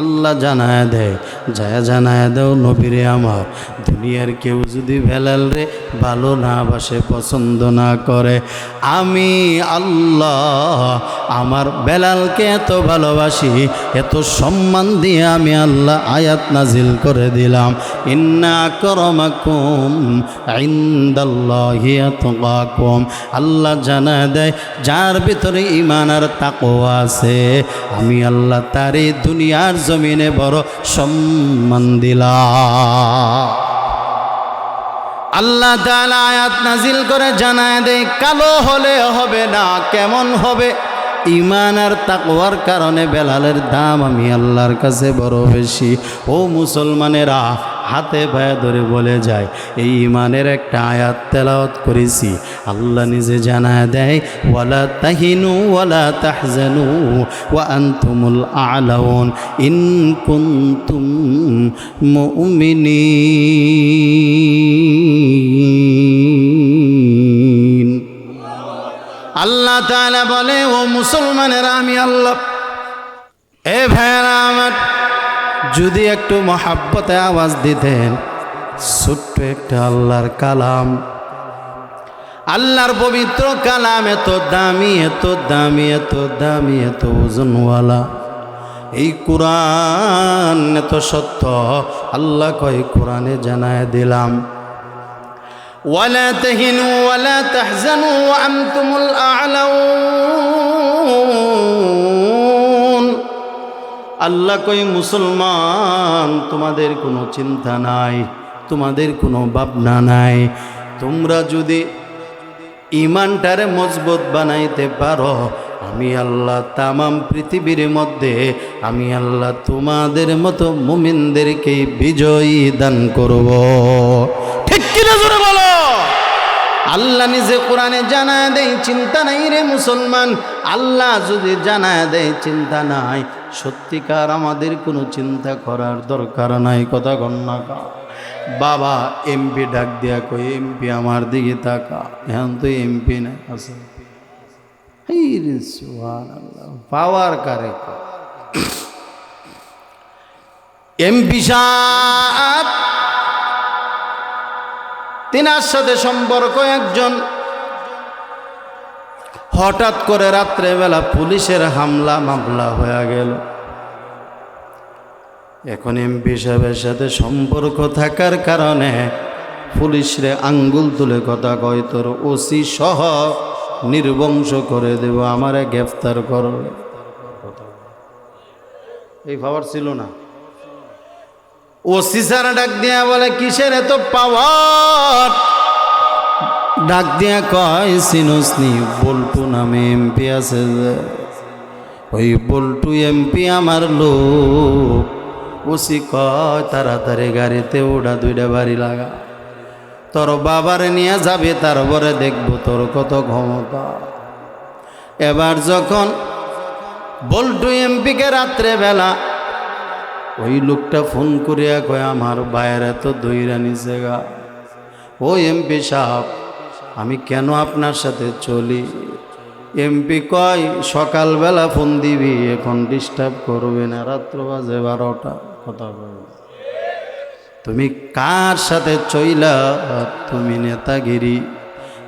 আল্লাহ জানায় দেয়, যায় জানায় দাও নবীরে আমার। দুনিয়ার কেউ যদি ভেলাল রে ভালো না বাসে, পছন্দ না করে, আমি আল্লাহ আমার বেলালকে এত ভালোবাসি, এত সম্মান দিয়ে আমি আল্লাহ আয়াত নাজিল করে দিলাম। ইন্না করমাকুম ইন্দাল্লাহি আতকাকুম। আল্লাহ জানায় দেয়, যার ভিতরে ইমান আর তাকওয়া আছে, আমি আল্লাহ তারে দুনিয়ার জমিনে বড় সম্মান দিলা আল্লাহ আয়াত নাজিল করে জানায় দেয়, কালো হলে হবে না, কেমন হবে? ইমান আর তাকওয়ার কারণে বেলালের দাম আমি আল্লাহর কাছে বড় বেশি। ও মুসলমানেরা, হাতে পায়ে ধরে বলে যায়, এই ইমানের একটা আয়াত তেলাওয়াত করেছি। আল্লাহ নিজে জানায় দেয়, ওয়ালা তাহিনু ওয়ালা তাহজানু ওয়া আনতুমুল আলাউন ইন কুনতুম মুমিনিন। আল্লাহ তাআলা বলে, ও মুসলমানেরা, আমি আল্লাহ। এ ভাইয়েরা আমার, যদি একটু মহাব্বতে আওয়াজ দিতেন, ছোট্ট একটা আল্লাহর কালাম। আল্লাহর পবিত্র কালাম এত দামি এত দামি এত দামি, এত ওজনওয়ালা। এই কোরআন এত সত্য, আল্লাহ কয়, কোরআনে জানায় দিলাম। ولا تهنوا ولا تحزنوا وأنتم الأعلون আল্লাহ কই মুসলমান তোমাদের কোনো চিন্তা নাই তোমাদের কোনো ভাবনা নাই তোমরা যদি ইমানটারে মজবুত বানাইতে পারো আমি আল্লাহ তামাম পৃথিবীর মধ্যে আমি আল্লাহ তোমাদের মতো মুমিনদেরকে বিজয়ী দান করব ঠিক কিনা জোরে বলো আল্লাহ নিজে কোরআনে জানায় দেয়, চিন্তা নাই রে মুসলমান। আল্লাহ যদি জানায় দেয়, চিন্তা নাই। সত্যিকার আমাদের কোনো চিন্তা করার দরকার নাই, কথা গণ্যা বাবা, এমপি ডাক দিয়া কই এমপি আমার দিকে তাকা। এখন তো এমপি নাই, আছে পাওয়ার কারে এমপি সাহেব তিনার সাথে সম্পর্ক একজন। হঠাৎ করে রাত্রেবেলা পুলিশের হামলা মামলা হয়ে গেল। এখন এমপি সাহেবের সাথে সম্পর্ক থাকার কারণে পুলিশরে আঙ্গুল তুলে কথা কয়, তোর ওসি সহ নির্বংশ করে দেব, আমারে গ্রেফতার করবে এই পাওয়ার ছিল না। ওসি স্যার ডাক দিয়া বলে, কিসের এত পাওয়ার ডাক দিয়া কয় সিনুসনি বল্টু নামে এমপি আছে ওই বল্টু এমপি আমার লোক। ওসি কয়, তাড়াতাড়ি গাড়িতে ওটা দুইটা বাড়ি লাগা। তোর বাবারে নিয়ে যাবে তারপরে দেখব তোর কত ক্ষমতা। এবার যখন বল্টু এমপিকে রাত্রেবেলা ওই লোকটা ফোন করিয়া কয়, আমার বাইরে এত দইরা নিচে গা। ও এমপি সাহেব, আমি কেন আপনার সাথে চলি? এমপি কয়, সকালবেলা ফোন দিবি, এখন ডিস্টার্ব করবে না, রাত্র বাজে বারোটা। কথা বলবে তুমি কার সাথে চইলা? তুমি নেতাগিরি।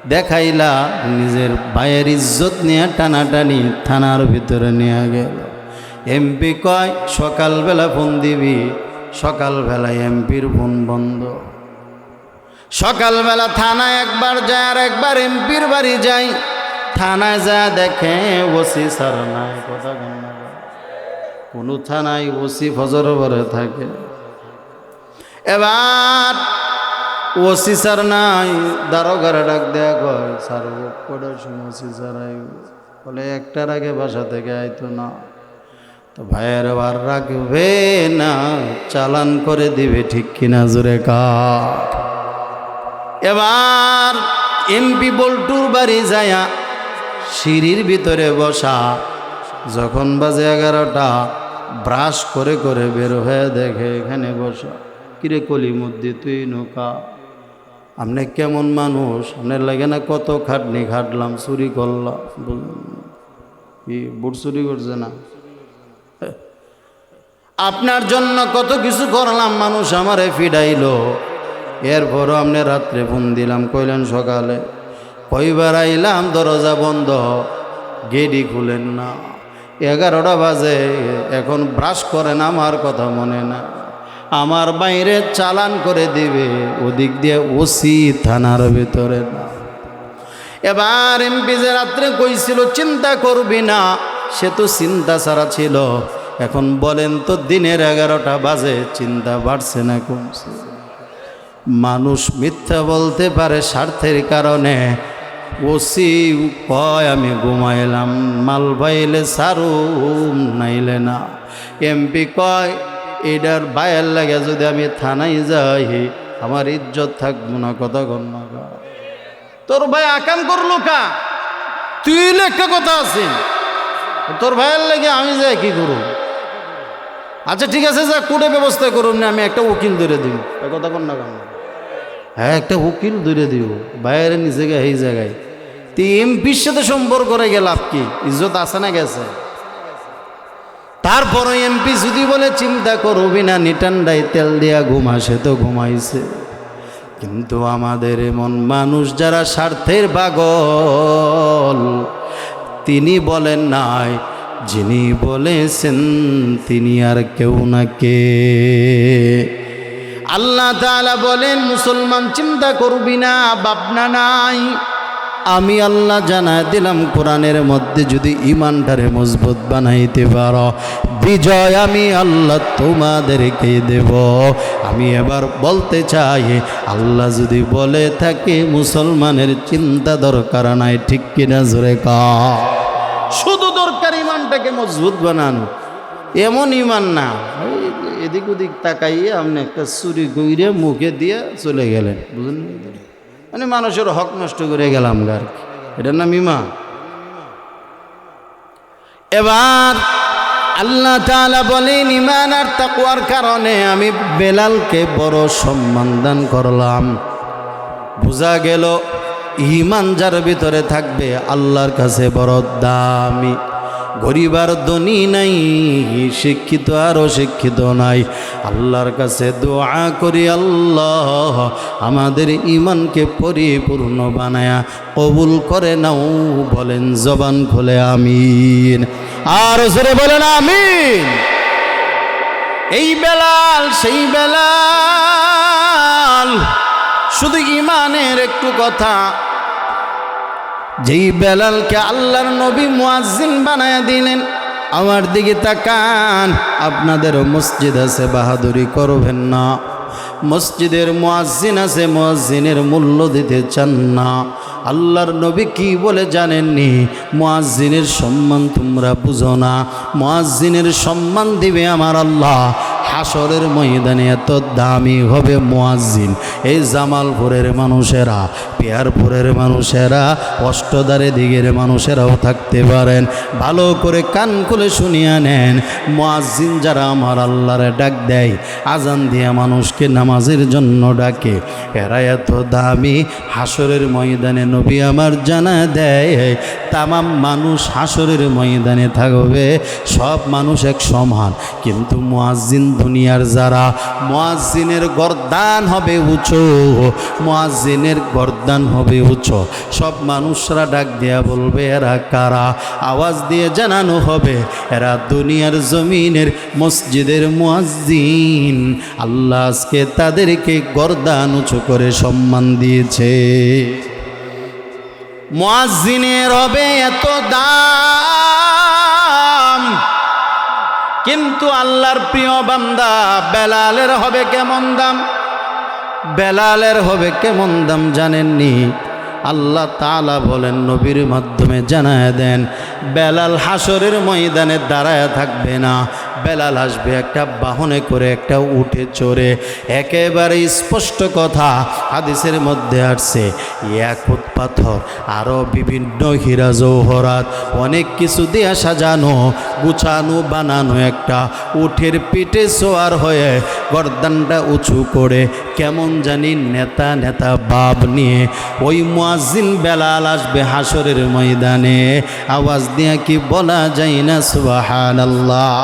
দেখাইলা, নিজের ভাইয়ের ইজ্জত নিয়ে টানাটানি থানার ভিতরে নিয়ে গেল। এমপি কয়, সকালবেলা ফোন দিবি? সকালবেলা এমপির ফোন বন্ধ। সকালবেলা থানায় একবার যায় আর একবার এমপির বাড়ি যাই। থানায় যা দেখে ওসি স্যার নাই। কথা কোনো থানায় ওসি ফজর ভরে থাকে। এবার ওসি স্যার নাই। দারোগারে ডাক দেয়া কয়, স্যার কটার সময় ওসি স্যার বলে, একটার আগে বাসা থেকে আইতো না। তো ভাইয়ের বার রাখবে না, চালান করে দিবে ঠিক কিনা জোরে কাঠ এবার এমপি বল্টুর বাড়ি যায়া সিঁড়ির ভিতরে বসা, যখন বাজে এগারোটা, ব্রাশ করে করে বের হয়ে দেখে এখানে বসা, কিরে কলি মধ্যে তুই নৌকা, আপনি কেমন মানুষ? আপনার লাগে না কত খাটনি, খাটলাম, চুরি করলাম। বললাম, কি, বুট চুরি করছে না? আপনার জন্য কত কিছু করলাম, মানুষ আমারে ফিডাইলো এরপরও আপনি রাত্রে ফোন দিলাম, কইলেন সকালে, কইবার আইলাম, দরজা বন্ধ গেডি খুলেন না। এগারোটা বাজে, এখন ব্রাশ করেন, আমার কথা মনে না। আমার বাইরে চালান করে দিবে, ওদিক দিয়ে ওসি থানার ভিতরে না। এবার এমপি যে রাত্রে কইছিল, চিন্তা করবি না, সে তো চিন্তা ছাড়া ছিল। এখন বলেন তো দিনের এগারোটা বাজে, চিন্তা বাড়ছে না কমছে মানুষ মিথ্যা বলতে পারে স্বার্থের কারণে। ওসি কয় আমি ঘুমাইলাম। মাল পাইলে সারুম, নাইলে না। এমপি কয় এটার বায়ের লাগে যদি আমি থানায় যাই, আমার ইজ্জত থাকব না কথা গণ্য তোর ভাই আকাম করল কা? তুই একটা কথা আছে তোর ভাইয়ের লাগে আমি যাই, কি করু আচ্ছা ঠিক আছে স্যার কোর্টে ব্যবস্থা করুন না আমি একটা উকিল ধরে দিব কথা কন না কেন? হ্যাঁ একটা উকিল ধরে দিব বাইরে নিজে গে এই জায়গায়। তুই এমপির সাথে সম্পর্ক করে গেলাম কি? ইজ্জত আছে না গেছে? তারপরে এমপি যদি বলে চিন্তা করবি না নিটান্ডাই তেল দিয়া ঘুমা সে তো ঘুমাইছে। কিন্তু আমাদের এমন মানুষ যারা স্বার্থের পাগল তিনি বলেন নাই যিনি বলেছেন, তিনি আর কেউ না কে। আল্লাহ তাআলা বলেন, মুসলমান চিন্তা করবি না, ভাবনা নাই। আমি আল্লাহ জানা দিলাম, কোরআনের মধ্যে যদি ইমানটারে মজবুত বানাইতে পারো, বিজয় আমি আল্লাহ তোমাদেরকে দেব। আমি এবার বলতে চাই, আল্লাহ যদি বলে থাকে, মুসলমানের চিন্তা দরকার নাই, ঠিক কিনা জোরে কা? শুধু দরকার ইমানটাকে মজবুত বানানো। এমন ইমান না। এদিক ওদিক তাকাইয়ে আপনি একটা চুরি গইরে মুখে দিয়ে চলে গেলেন, বুঝলেন? মানে মানুষের হক নষ্ট করে গেলাম গার এটার নাম ইমান। এবার আল্লাহ তাআলা বলেন, ইমান আর তাকওয়ার কারণে আমি বেলালকে বড় সম্মান দান করলাম। বোঝা গেল ইমান যার ভিতরে থাকবে, আল্লাহর কাছে বড় দামি। গরিবার ধনী নাই, শিক্ষিত আর অশিক্ষিত নাই। আল্লাহর কাছে দোয়া করি, আল্লাহ আমাদের ইমানকে পরিপূর্ণ বানায়া কবুল করে নাও, বলেন জবান খুলে, আমিন। আর জোরে বলেন, আমিন। এই বেলাল, সেই বেলাল শুধু ইমানের একটু কথা। যেই বেলালকে আল্লাহর নবী মুয়াজ্জিন বানায় দিলেন, আমার দিকে তাকান, আপনাদেরও মসজিদ আছে, বাহাদুরি করবেন না। মসজিদের মুয়াজ্জিন আছে, মুয়াজ্জিনের মূল্য দিতে চান না। আল্লাহর নবী কি বলে জানেননি? মুয়াজ্জিনের সম্মান তোমরা বুঝো না। মুয়াজ্জিনের সম্মান দিবে আমার আল্লাহ। হাসরের ময়দানে এত দামি হবে মুয়াজ্জিন। এই জামালপুরের মানুষেরা, পেয়ারপুরের মানুষেরা অষ্টদারে দিকের মানুষেরাও থাকতে পারেন। ভালো করে কান খুলে শুনিয়া নেন। মুয়াজ্জিন যারা আমার আল্লাহরে ডাক দেয়, আজান দিয়া মানুষকে নামাজের জন্য ডাকে। এরা এত দামি হাসরের ময়দানে নবী আমার জানা দেয়। তামাম মানুষ হাসরের ময়দানে থাকবে, সব মানুষ এক সমান। কিন্তু মুয়াজ্জিন দুনিয়ার যারা মুয়াজ্জিনের গরদান হবে উঁচু, মুয়াজ্জিনের গরদান হবে উঁচু। সব মানুষরা ডাক দিয়া বলবে, এরা কারা? আওয়াজ দিয়ে জানানো হবে, এরা দুনিয়ার জমিনের মসজিদের মুয়াজ্জিন। আল্লাহ আজকে তাদেরকে গরদান উঁচু করে সম্মান দিয়েছে। মুয়াজ্জিনের হবে এত দাম। কিন্তু আল্লাহর প্রিয় বান্দা, বেলালের হবে কেমন দাম? বেলালের হবে কেমন দাম জানেননি? আল্লাহ তালা বলেন, নবীর মাধ্যমে জানায় দেন, বেলাল হাসরের ময়দানে দাঁড়ায় থাকবে না। বেলাল আসবে একটা বাহনে করে, একটা উঠে চড়ে। একেবারে স্পষ্ট কথা হাদিসের মধ্যে আসছে ইয়াকুত পাথর আরও বিভিন্ন হীরা জৌহরাত, অনেক কিছু দিয়া সাজানো, গুছানো, বানানো একটা উঠের পিঠে সোয়ার হয়ে গর্দানটা উঁচু করে কেমন জানি নেতা নেতা বাপ নিয়ে ওই মুয়াজ্জিন বেলাল আসবে হাসরের ময়দানে। আওয়াজ দিয়া কি বলা যায় না, সুবহানাল্লাহ।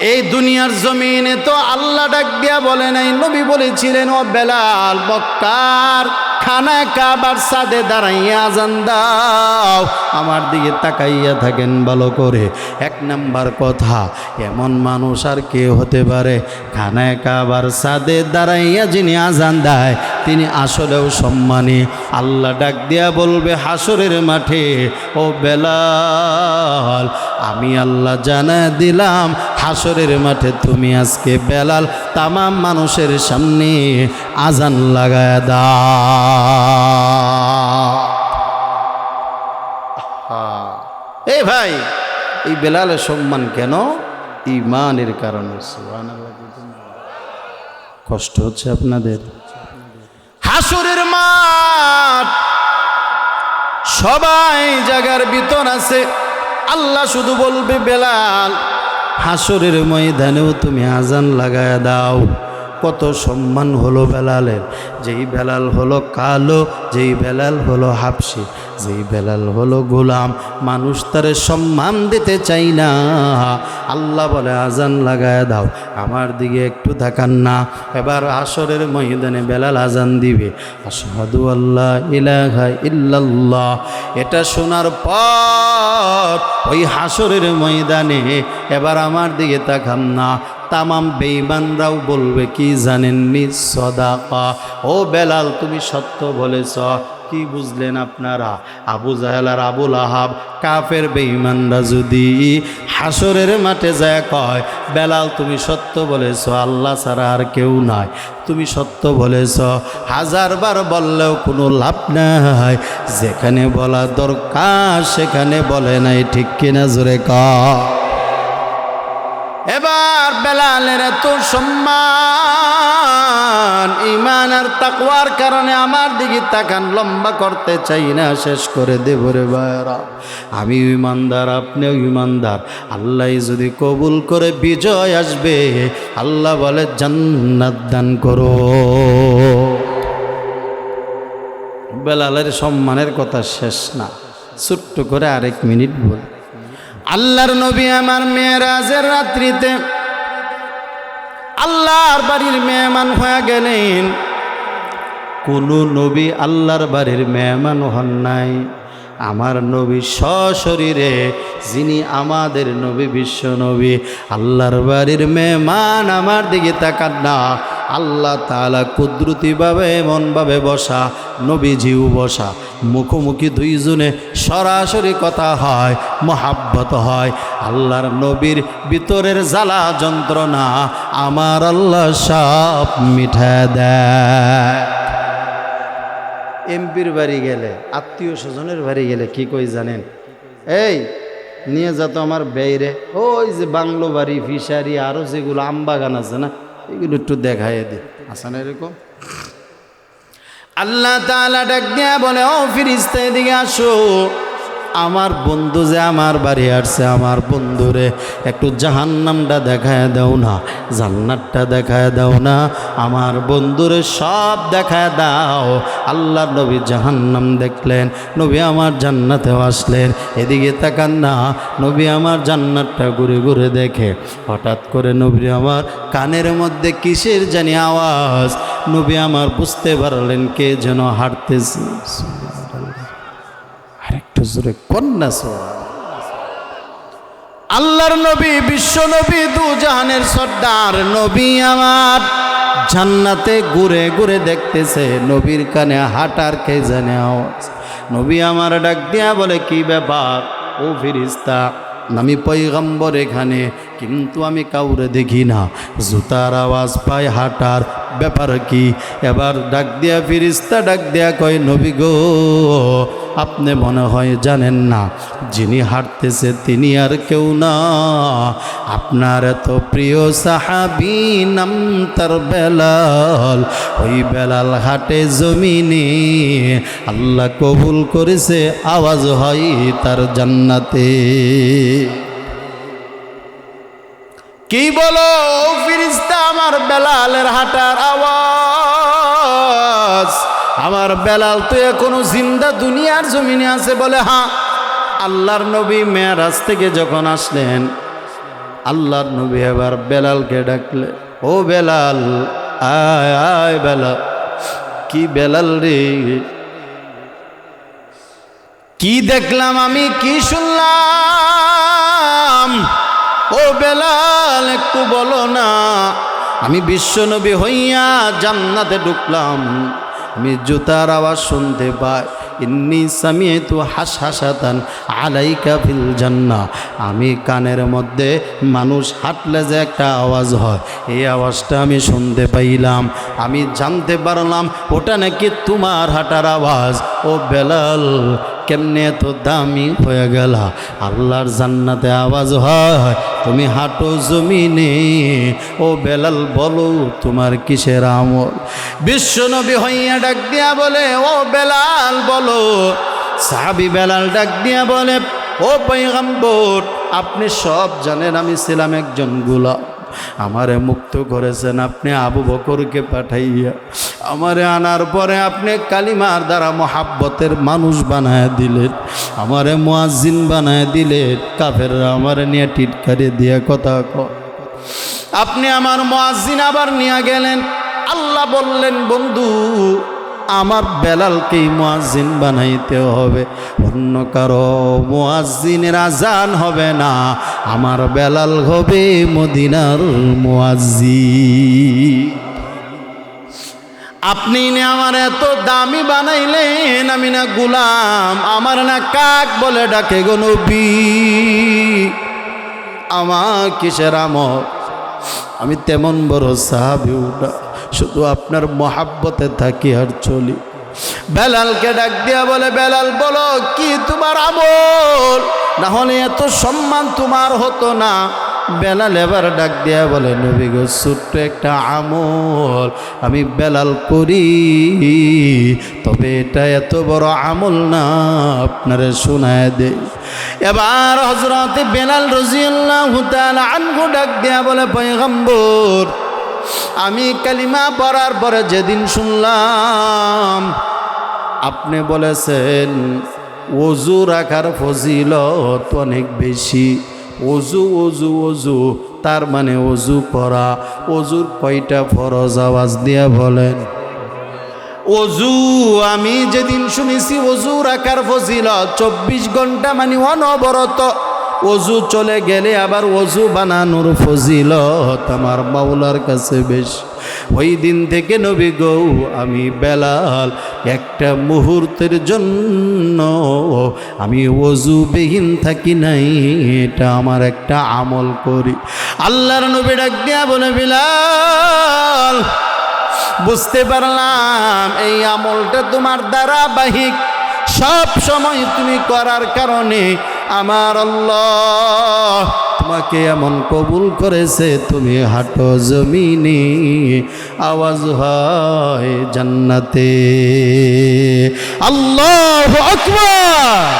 এই দুনিয়ার জমিনে তো আল্লাহ ডাক দিয়া বলে নাই, নবী বলেছিলেন, ও বেলাল বক্কার খানা কাবার সাদে দাঁড়াইয়া আজান দাও, আমার দিকে তাকাইয়া থাকেন ভালো করে। এক নাম্বার কথা, এমন মানুষ আর কে হতে পারে খানায় কাবার সাদে দাঁড়াইয়া যিনি আজান দেয় তিনি আসলেও সম্মানী। আল্লাহ ডাক দিয়া বলবে, হাসরের মাঠে, ও বেলাল, আমি আল্লাহ জানা দিলাম, হাসরের মাঠে তুমি আজকে বেলাল, তামাম মানুষের সামনে আজান লাগায় দা এ ভাই, এই বেলালের সম্মান কেন? ইমানের কারণে কষ্ট হচ্ছে আপনাদের? হাসুরের মাঠ। সবাই জায়গার ভিতর আছে। আল্লাহ শুধু বলবে, বেলাল, হাসরের ময়দানেও তুমি আজান লাগায় দাও। কত সম্মান হলো বেলালের। যেই বেলাল হলো কালো, যেই বেলাল হলো হাফসি। যেই বেলাল হলো গোলাম, মানুষ তারে সম্মান দিতে চাই না। আল্লাহ বলে, আজান লাগায় দাও, আমার দিকে একটু থাকান না। এবার আসরের ময়দানে বেলাল আজান দিবে। আসাদু আল্লাহ ইলাহা ইল্লাল্লাহ। এটা শোনার পর ওই হাসরের ময়দানে এবার আমার দিকে তাকান না। তামাম বেঈমানরাও বলবে, কি জানেননি? সদাকা। ও বেলাল, তুমি সত্য বলেছ। কি বুঝলেন আপনারা? আবু জাহেল আর আবুল আহাব কাফের বেঈমানরা যদি হাসরের মাঠে যায় কয়, বেলাল, তুমি সত্য বলেছ, আল্লাহ ছাড়া আর কেউ নাই। তুমি সত্য বলেছ হাজারবার বললেও কোনো লাভ নাই। যেখানে বলা দরকার, সেখানে বলে নাই, ঠিক কিনা জোরে ক এবার বেলালের এত সম্মান আর তাকওয়ার কারণে আমার দিকে তাকান, লম্বা করতে চাই না, শেষ করে দেব রে ভাইরা আমি ইমানদার, আপনিও ইমানদার। আল্লাহ যদি কবুল করে বিজয় আসবে, আল্লাহ বলে জান্নাত দান করো। বেলালের সম্মানের কথা শেষ না। ছোট্ট করে আরেক মিনিট বল। আল্লাহর নবী আমার মেয়েরাজের রাত্রিতে আল্লাহর বাড়ির মেহমান হয়ে গেলেন। কোন নবী আল্লাহর বাড়ির মেহমান হন নাই। আমার নবী সশরীরে, যিনি আমাদের নবী, বিশ্ব নবী, আল্লাহর বাড়ির মেহমান আমার দিকে তাকান না। আল্লাহ তালা কুদরতিভাবে, এমনভাবে বসা, নবীজিও বসা। মুখোমুখি দুইজনে সরাসরি কথা হয়, মহাব্বত হয়। আল্লাহর নবীর ভিতরের জ্বালা যন্ত্রণা আমার আল্লাহ সব মিঠা দেয়। এমপির বাড়ি গেলে আত্মীয় স্বজনের বাড়ি গেলে কি কই জানেন? এই নিয়ে যা তো আমার বেইরে ওই যে বাংলো বাড়ি ফিশারি আরও যেগুলো আম বাগান আছে না এগুলো একটু দেখাই দি। আছে না এরকম? আল্লাহ তালা ডাক দিয়া বলে ও ফিরিস্তা এদিকে আসো। আমার বন্ধু যে আমার বাড়ি আসছে, আমার বন্ধুরে একটু জাহান্নামটা দেখায় দাও না, জান্নাতটা দেখায় দাও না, আমার বন্ধুরে সব দেখায় দাও। আল্লাহ নবী জাহান্নাম দেখলেন, নবী আমার জান্নাতেও আসলেন, এদিকে তাকান না, নবী আমার জান্নাতটা ঘুরে ঘুরে দেখে, হঠাৎ করে নবী আমার কানের মধ্যে কিসের জানি আওয়াজ, নবী আমার বুঝতে পারলেন কে যেন হাঁটতেছে। আরেকটু জোরে কন্যা সোয়া আল্লাহর নবী, বিশ্ব নবী দু জাহানের সর্দার নবী আমার। জান্নাতে ঘুরে ঘুরে দেখতেছে, নবীর কানে হাঁটার কে জানে নবী আমার ডাক দিয়া বলে, কি ব্যাপার ও ফিরিস্তা আমি পৈগম্বর এখানে, কিন্তু আমি কাউরে দেখি না। জুতার আওয়াজ পাই হাঁটার ব্যাপার কি? এবার ডাক দিয়া ফিরিস্তা ডাক দিয়া কয়, নবী গো, আপনি মনে হয় জানেন না, যিনি হাঁটতেছে তিনি আর কেউ না। আপনার এত প্রিয় সাহাবি নাম তার বেলাল। ওই বেলাল হাটে জমিনে আল্লাহ কবুল করেছে, আওয়াজ হয় তার জান্নাতে। কি বলো ফিরিস্তা, আমার বেলালের হাঁটার আওয়াজ? আমার বেলাল তো এখনও জিন্দা দুনিয়ার জমিনে আছে বলে হ্যাঁ। আল্লাহর নবী মেয়ারাজ থেকে যখন আসলেন, আল্লাহর নবী এবার বেলালকে ডাকলে, ও বেলাল, আয় আয় বেলাল, কি বেলাল রে? কি দেখলাম আমি, কি শুনলাম? ও বেলাল, একটু বলো না, আমি বিশ্বনবী হইয়া জান্নাতে ঢুকলাম। আমি জুতার আওয়াজ শুনতে পাই, ইন্নি সামিয়েতু হাস হাসাতান আলাইকা ফিল জান্না আমি কানের মধ্যে মানুষ হাঁটলে যে একটা আওয়াজ হয়, এই আওয়াজটা আমি শুনতে পাইলাম। আমি জানতে পারলাম, ওটা নাকি তোমার হাঁটার আওয়াজ। ও বেলাল কেমনে এত দামি হয়ে গেল? আল্লাহর জান্নাতে আওয়াজ হয়, তুমি হাঁটো জমিনে। ও বেলাল, বলো তোমার কিসের আমল? বিশ্বনবী হইয়া ডাক দিয়া বলে, ও বেলাল, বলো। সাহাবি বেলাল ডাক দিয়া বলে, ও পৈগম্বর আপনি সব জানেন আমি ছিলাম একজন গোলাম। আমারে মুক্ত করেছেন আপনি আবু বকরকে পাঠাইয়া। আমারে আনার পরে আপনি কালিমার দ্বারা মহাব্বতের মানুষ বানায় দিলেন, আমারে মোয়াজিন বানায় দিলেন কাফের আমারে নিয়ে টিটকারি দিয়ে কথা ক আপনি আমার মোয়াজিন আবার নিয়ে গেলেন, আল্লাহ বললেন, বন্ধু, আমার বেলালকেই মোয়াজিন বানাইতে হবে, অন্য কারও মোয়াজিনের আজান হবে না, আমার বেলাল হবে মদিনার মোয়াজি আপনি না আমার এত দামি বানাইলেন, আমি না গুলাম, আমার না কাক বলে ডাকে গো নবী। আমার কিসের আমল? আমি তেমন বড় সাহাবি উঠা শুধু আপনার মহাব্বতে থাকি আর চলি। বেলালকে ডাক দিয়া বলে, বেলাল, বলো, কি তোমার আমল? না হলে এত সম্মান তোমার হতো না। বেলাল এবার ডাক দিয়া বলে, নবী গো, ছোট্ট একটা আমল আমি বেলাল করি। তবে এটা এত বড় আমল না, আপনারে শোনায় দে। এবার হজরত বেলাল রজিয়াল্লাহ আনগু ডাক দিয়া বলে, পয়গম্বর, আমি কালিমা পড়ার পরে যেদিন শুনলাম, আপনি বলেছেন অজু রাখার ফজিলত অনেক বেশি অজু অজু অজু তার মানে অজু করা অজুর কয়টা ফরজ আওয়াজ দিয়া বলেন। অজু আমি যেদিন শুনেছি অজু রাখার ফজিলত, চব্বিশ ঘণ্টা মানে অনবরত অজু চলে গেলে আবার অজু বানানোর ফজিলত আমার মাওলার কাছে বেশ। ওই দিন থেকে নবী গৌ, আমি বেলাল, একটা মুহূর্তের জন্য আমি অজুবিহীন থাকি নাই, এটা আমার একটা আমল করি। আল্লাহর নবী ডাক দিয়া বলে, বিলাল, বুঝতে পারলাম এই আমলটা তোমার ধারাবাহিক। সব সময় তুমি করার কারণে আমার আল্লাহ তোমাকে এমন কবুল করেছে, তুমি হাঁটো জমিনে, আওয়াজ হয় জান্নাতে। আল্লাহ আকবার!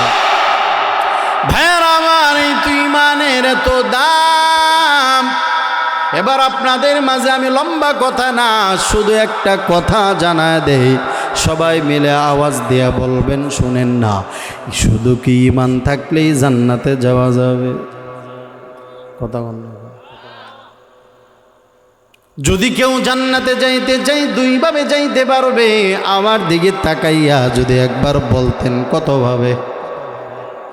ভাইয়ার আমার তুই মানের তো দাম। এবার আপনাদের মাঝে আমি লম্বা কথা না, শুধু একটা কথা জানা দেই। সবাই মিলে আওয়াজ দিয়া বলবেন, শুনেন না, শুধু কি ইমান থাকলেই জান্নাতে যাওয়া যাবে? কথা বল যদি কেউ জান্নাতে যাইতে চাই দুইভাবে যাইতে পারবে। আমার দিকে তাকাইয়া যদি একবার বলতেন কতভাবে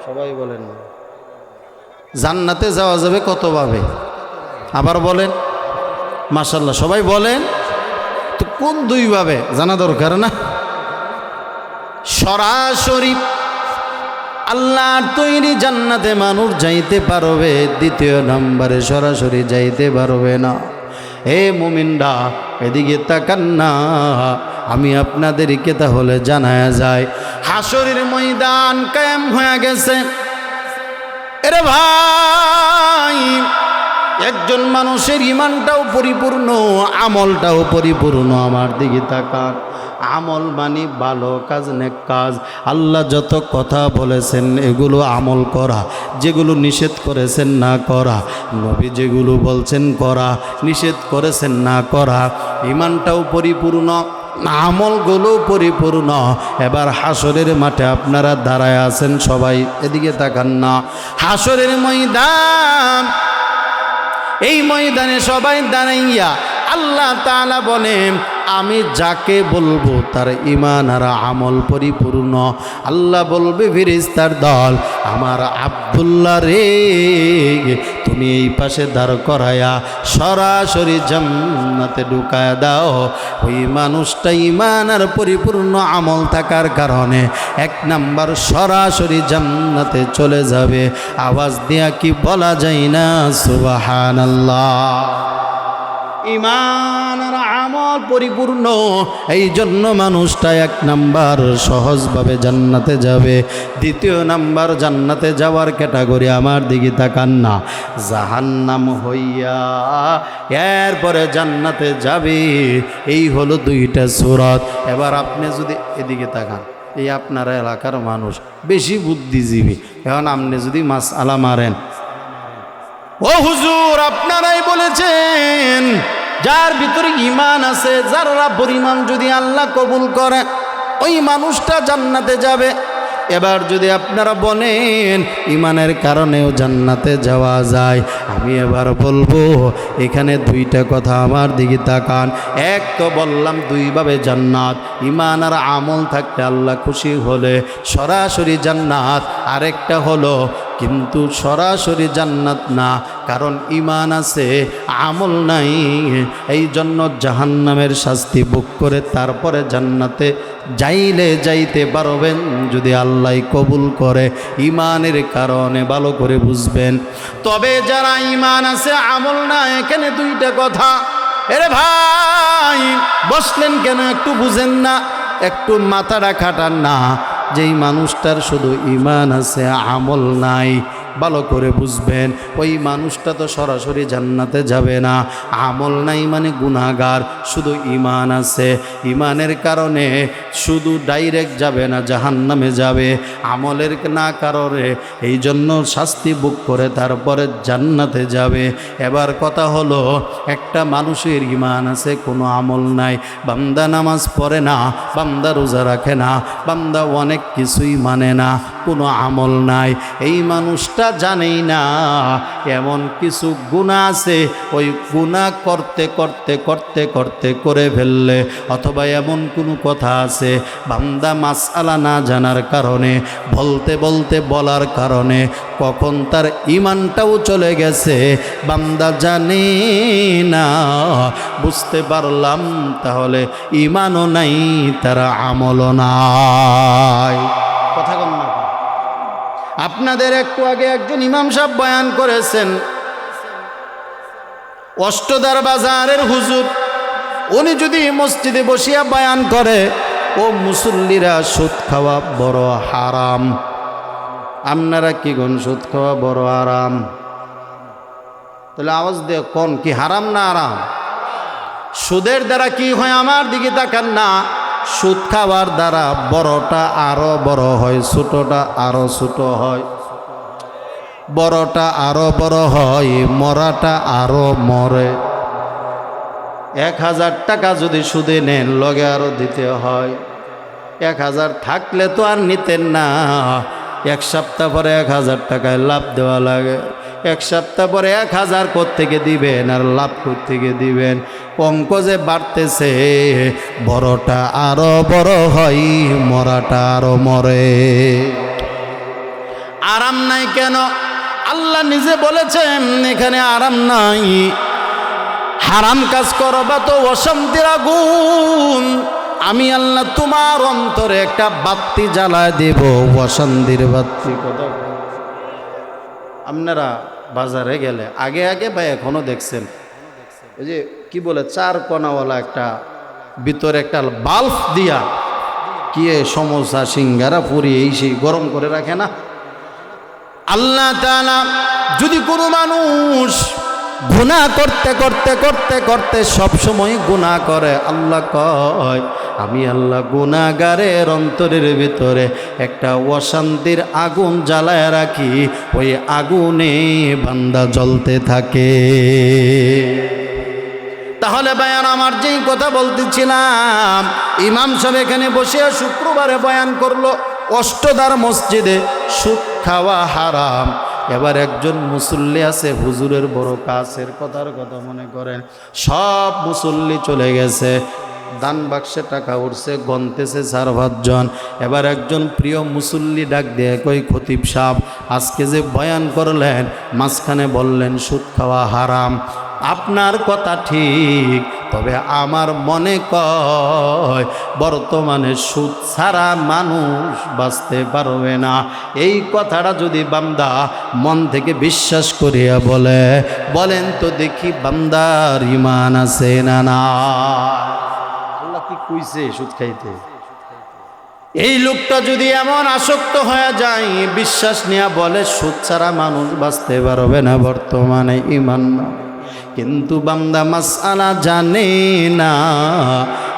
সবাই বলেন, জান্নাতে যাওয়া যাবে কতভাবে আবার বলেন মাসাল্লাহ সবাই বলেন কোন দুইভাবে? জানা দরকার না। সরাসরি আল্লাহর তৈরি জান্নাতে মানুষ যাইতে পারবে, দ্বিতীয় নম্বরে সরাসরি যাইতে পারবে না। হে মুমিনরা, এদিকে তাকান না আমি আপনাদেরকে তাহলে জানায়া যায় হাসরের ময়দান কায়েম হয়ে গেছে। এরে ভাই একজন মানুষের ইমানটাও পরিপূর্ণ, আমলটাও পরিপূর্ণ। আমার দিকে তাকান। আমল মানে ভালো কাজ, নেক কাজ। আল্লাহ যত কথা বলেছেন, এগুলো আমল করা। যেগুলো নিষেধ করেছেন, না করা। নবী যেগুলো বলছেন, করা। নিষেধ করেছেন, না করা। ইমানটাও পরিপূর্ণ, আমলগুলো পরিপূর্ণ। এবার হাসরের মাঠে আপনারা দাঁড়ায় আছেন সবাই, এদিকে তাকান না। হাসরের ময়দান এই ময়দানে সবাই দাঁড়াইয়া আল্লাহ তালা বলেন আমি যাকে বলব তার ইমান আর আমল পরিপূর্ণ। আল্লাহ বলবে ফিরিস্তার দল, আমার আব্দুল্লাহ রে, তুমি এই পাশে দাঁড় করায়া সরাসরি জান্নাতে ঢুকায় দাও। ওই মানুষটা ইমান আর পরিপূর্ণ আমল থাকার কারণে এক নাম্বার সরাসরি জান্নাতে চলে যাবে। আওয়াজ দেয়া কি বলা যায় না? সুবহানাল্লাহ। ইমান আর আমল পরিপূর্ণ। এই জন্য মানুষটা এক নাম্বার সহজভাবে জান্নাতে যাবে। দ্বিতীয় নাম্বার, জান্নাতে যাওয়ার ক্যাটাগরি আমার দিকে তাকান না। জাহান্নাম হইয়া এরপরে জান্নাতে যাবে। এই হলো দুইটা সুরত। এবার আপনি যদি এদিকে তাকান, এই আপনার এলাকার মানুষ বেশি বুদ্ধিজীবী। এখন আপনি যদি মাছ আলা মারেন, ও হুজুর আপনারাই বলেছেন যার ভিতরে ইমান আছে, যার যারা পরিমাণ যদি আল্লাহ কবুল করে, ওই মানুষটা জান্নাতে যাবে। এবার যদি আপনারা বলেন ইমানের কারণেও জান্নাতে যাওয়া যায় আমি এবার বলব, এখানে দুইটা কথা আমার দিকে তাকান। এক তো বললাম, দুইভাবে জান্নাত। ইমান আর আমল থাকতে আল্লাহ খুশি হলে সরাসরি জান্নাত। আরেকটা হলো কিন্তু সরাসরি জান্নাত না, কারণ ইমান আছে, আমল নাই। এই জন্য জাহান্নামের শাস্তি বুক করে তারপরে জান্নাতে যাইলে যাইতে পারবেন, যদি আল্লাহ কবুল করে ইমানের কারণে ভালো করে বুঝবেন। তবে যারা ইমান আছে, আমল না, এখানে দুইটা কথা। এরে ভাই, বসলেন কেন একটু বুঝেন না, একটু মাথাটা খাটান না। যেই মানুষটার শুধু ইমান আছে আমল নাই ভালো করে বুঝবেন, ওই মানুষটা তো সরাসরি জান্নাতে যাবে না। আমল নাই মানে গুণাগার শুধু ইমান আছে। ইমানের কারণে শুধু ডাইরেক্ট যাবে না, জাহান্নামে যাবে। আমলের না কারণে এই জন্য শাস্তি বুক করে তারপরে জান্নাতে যাবে। এবার কথা হলো, একটা মানুষের ইমান আছে, কোনো আমল নাই। বান্দা নামাজ পড়ে না, বান্দা রোজা রাখে না, বান্দা অনেক কিছুই মানে না। কোনো আমল নাই। এই মানুষটা জানেই না, এমন কিছু গুণা আছে, ওই গুণা করতে করতে করতে করতে করে ফেললে, অথবা এমন কোনো কথা আছে, বান্দা মাসআলা না জানার কারণে, বলতে বলতে বলার কারণে, কখন তার ইমানটাও চলে গেছে, বান্দা জানে না। বুঝতে পারলাম তাহলে ইমানও নাই, তারা আমলও নাই। আপনাদের একটু আগে একজন ইমাম সাহেব বয়ান করেছেন, অষ্টদার বাজারের হুজুর, উনি যদি মসজিদে বসিয়া বয়ান করে, ও মুসল্লিরা সুদ খাওয়া বড় হারাম। আপনারা কি গন সুদ খাওয়া বড় আরাম তাহলে আওয়াজ দিয়ে কোন কি হারাম না আরাম সুদের দ্বারা কি হয় আমার দিকে তাকান না। সুদ খাওয়ার দ্বারা বড়টা আরও বড় হয়, ছোটটা আরও ছোট হয়। বড়টা আরও বড় হয়, মরাটা আরও মরে। এক হাজার টাকা যদি সুদে নেন, লগে আরও দিতে হয়। এক হাজার থাকলে তো আর নিতেন না। এক সপ্তাহ পরে এক হাজার টাকায় লাভ দেওয়া লাগে। এক সপ্তাহ পরে এক হাজার থেকে দিবেন আর লাভ থেকে দিবেন? অঙ্ক যে বাড়তেছে, বড়টা আরও বড় হয়, মরাটা আরও মরে। আরাম নাই কেন? আল্লাহ নিজে বলেছেন, এখানে আরাম নাই। হারাম কাজ করবা তো অশান্তির আগুন। আমি আল্লাহ তোমার অন্তরে একটা বাত্তি জ্বালায় দেব, অশান্তির বাত্তি কথা আপনারা বাজারে গেলে, আগে আগে বা এখনও দেখছেন, ওই যে কি বলে, চার কণাওয়ালা একটা, ভিতরে একটা বাল্ব দিয়া কি সমোসা, সিঙ্গারা পুরি এই সেই গরম করে রাখে না? আল্লাহ যদি কোনো মানুষ গুণা করতে করতে করতে করতে সব সময় গুণা করে, আল্লাহ কয়, আমি আল্লাহ গুণাগারের অন্তরের ভিতরে একটা অশান্তির আগুন জ্বালায় রাখি, ওই আগুনে বান্দা জ্বলতে থাকে। তাহলে বয়ান আমার যেই কথা বলতেছিলাম, ইমাম সাহেব এখানে বসে শুক্রবারে বয়ান করল, অষ্টদার মসজিদে সুদ খাওয়া হারাম। এবার একজন মুসল্লি আছে, হুজুরের বড় কাছের কথার কথা মনে করেন। সব মুসল্লি চলে গেছে, দান বাক্সে টাকা উঠছে গনতেছে চার পাঁচজন। এবার একজন প্রিয় মুসল্লি ডাক দিয়ে কই খতিব সাহ আজকে যে বয়ান করলেন, মাঝখানে বললেন, সুদ খাওয়া হারাম। আপনার কথা ঠিক, তবে আমার মনে কয়, বর্তমানে সুদ ছাড়া মানুষ বাঁচতে পারবে না। এই কথাটা যদি বান্দা মন থেকে বিশ্বাস করিয়া বলে, বলেন তো দেখি বান্দার ইমান আছে না না আল্লাহ কি কইছে সুদ খাইতে? এই লোকটা যদি এমন আসক্ত হয়ে যায়, বিশ্বাস নিয়ে বলে, সুদ ছাড়া মানুষ বাঁচতে পারবে না বর্তমানে ইমান না কিন্তু বান্দা মাসালা জানে না।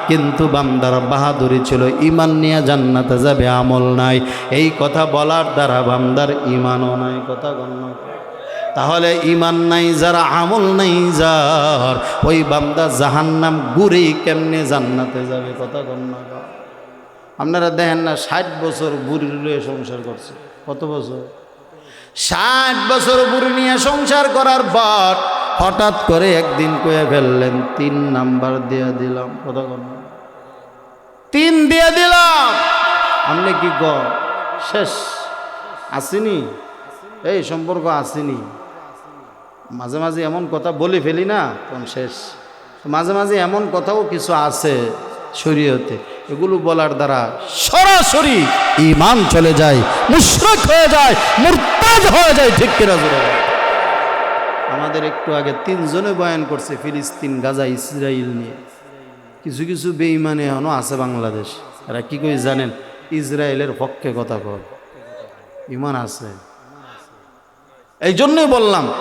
কিন্তু বান্দার বাহাদুরি ছিল ইমান নিয়ে জান্নাতে যাবে আমল নাই। এই কথা বলার দ্বারা বান্দার ইমানও নাই, কথা গণ্য তাহলে ইমান নাই, যারা আমল নাই, যার, ওই বান্দা জাহান্নাম গুড়ি কেমনে জান্নাতে যাবে, কথা গণ্য আপনারা দেখেন না, ষাট বছর বুড়ি সংসার করছে, কত বছর? ষাট বছর বুড়ি নিয়ে সংসার করার পর হঠাৎ করে একদিন কয়ে ফেললেন, তিন নাম্বার দিয়ে দিলাম। গণ্য তিন দিয়ে দিলাম। আপনি কি গ শেষ। আসেনি? এই সম্পর্ক আসেনি। মাঝে মাঝে এমন কথা বলে ফেলি না, তখন শেষ। মাঝে মাঝে এমন কথাও কিছু আছে। শরীয়তে। এগুলো বলার দ্বারা সরাসরি ইমান চলে যায়, মুশরক হয়ে যায় মুরতাদ হয়ে যায়, ঠিক কিনা? আমাদের একটু আগে তিনজনে বয়ান করছে ফিলিস্তিন, গাজা ইসরায়েল নিয়ে। কিছু কিছু বেইমানে এখনও আছে বাংলাদেশ। এরা কি কই জানেন? ইসরায়েলের পক্ষে কথা কয়। ইমান আছে। এই জন্যই বললাম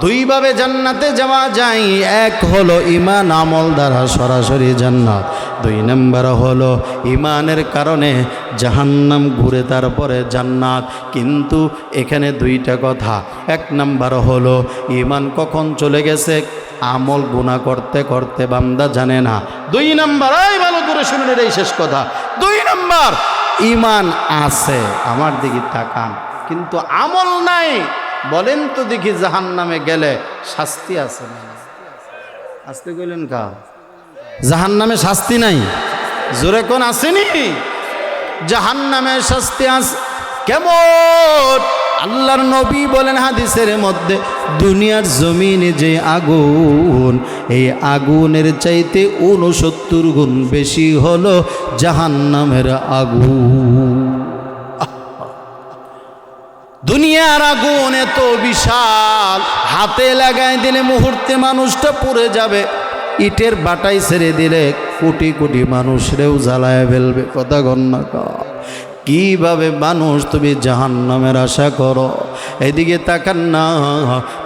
দুইভাবে জান্নাতে যাওয়া যায়। এক হলো ইমান আমল দ্বারা সরাসরি জান্নাত। দুই নম্বর হলো ইমানের কারণে জাহান্নাম ঘুরে তারপরে জান্নাত। কিন্তু এখানে দুইটা কথা। এক নম্বর হলো ইমান কখন চলে গেছে? আমল গুণা করতে করতে বান্দা জানে না। দুই নম্বর, এই ভালো করে শুনুন এই শেষ কথা। দুই নম্বর ইমান আছে, আমার দিকে তাকান। কিন্তু আমল নাই। বলেন তো দেখি জাহান নামে গেলে শাস্তি আছে না আসতে কইলেন কা জাহান নামে শাস্তি নাই? জোরে কোন আসেনি? জাহান নামে শাস্তি আস, কেমন? আল্লাহর নবী বলেন হাদিসের মধ্যে, দুনিয়ার জমিনে যে আগুন, এই আগুনের চাইতে উনসত্তর গুণ বেশি হলো জাহান্নামের আগুন। দুনিয়ার আগুন এত বিশাল, হাতে লাগাই দিলে মুহূর্তে মানুষটা পড়ে যাবে। ইটের বাটাই ছেড়ে দিলে কোটি কোটি মানুষ মানুষরেও জ্বালায় ফেলবে। কথা গণ্য কীভাবে মানুষ তুমি জাহান নামের আশা করো? এদিকে তাকান না,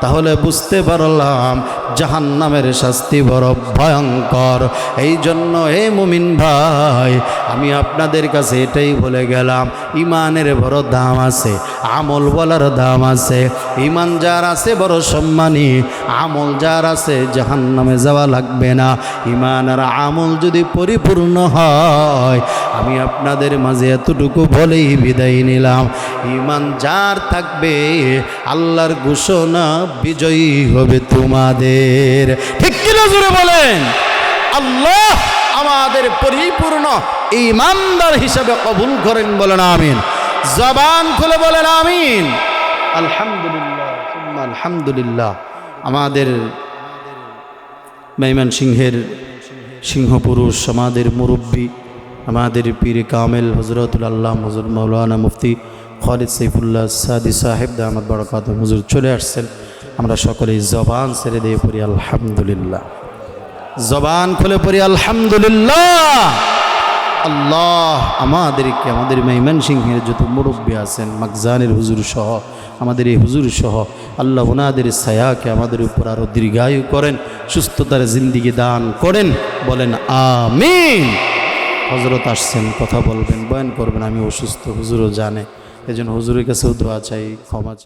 তাহলে বুঝতে পারলাম জাহান নামের শাস্তি বড় ভয়ঙ্কর। এই জন্য হে মুমিন ভাই, আমি আপনাদের কাছে এটাই বলে গেলাম, ইমানের বড় দাম আছে, আমল বলার দাম আছে। ইমান যার আছে বড় সম্মানী, আমল যার আছে জাহান নামে যাওয়া লাগবে না। ইমান আর আমল যদি পরিপূর্ণ হয়, আমি আপনাদের মাঝে এতটুকু বলেই বিদায় নিলাম। ইমান যার থাকবে, আল্লাহর ঘোষণা বিজয়ী হবে তোমাদের। ঠিক কিনা জুড়ে বলেন? আল্লাহ আমাদের পরিপূর্ণ ইমানদার হিসাবে কবুল করেন বলেন আমিন। জবান খুলে বলেন আমিন। আলহামদুলিল্লাহ আলহামদুলিল্লাহ। আমাদের মেহমান সিংহের সিংহপুরুষ আমাদের মুরব্বী আমাদের পীর কামেল হজরতুল আল্লাহ হজর মৌলানা মুফতি খালিদ সৈফুল্লাহ সাদি সাহেব দাহমদ বরকাত হুজুর চলে আসছেন। আমরা সকলেই জবান ছেড়ে দিয়ে পড়ি, আলহামদুলিল্লাহ। জবান খুলে পড়ি, আলহামদুলিল্লাহ। আল্লাহ আমাদেরকে, আমাদের মেহমান সিংহের যত মুরব্বী আছেন, মাকজানের হুজুর সহ, আমাদের এই হুজুর সহ, আল্লাহ ওনাদের সায়াকে আমাদের উপর আরও দীর্ঘায়ু করেন, সুস্থতার জিন্দিগি দান করেন, বলেন আমিন। হজরত আসছেন, কথা বলবেন, বয়ান করবেন, আমি অসুস্থ, হুজুরও জানে। এজন্য হুজুরের কাছেও দোয়া চাই, ক্ষমা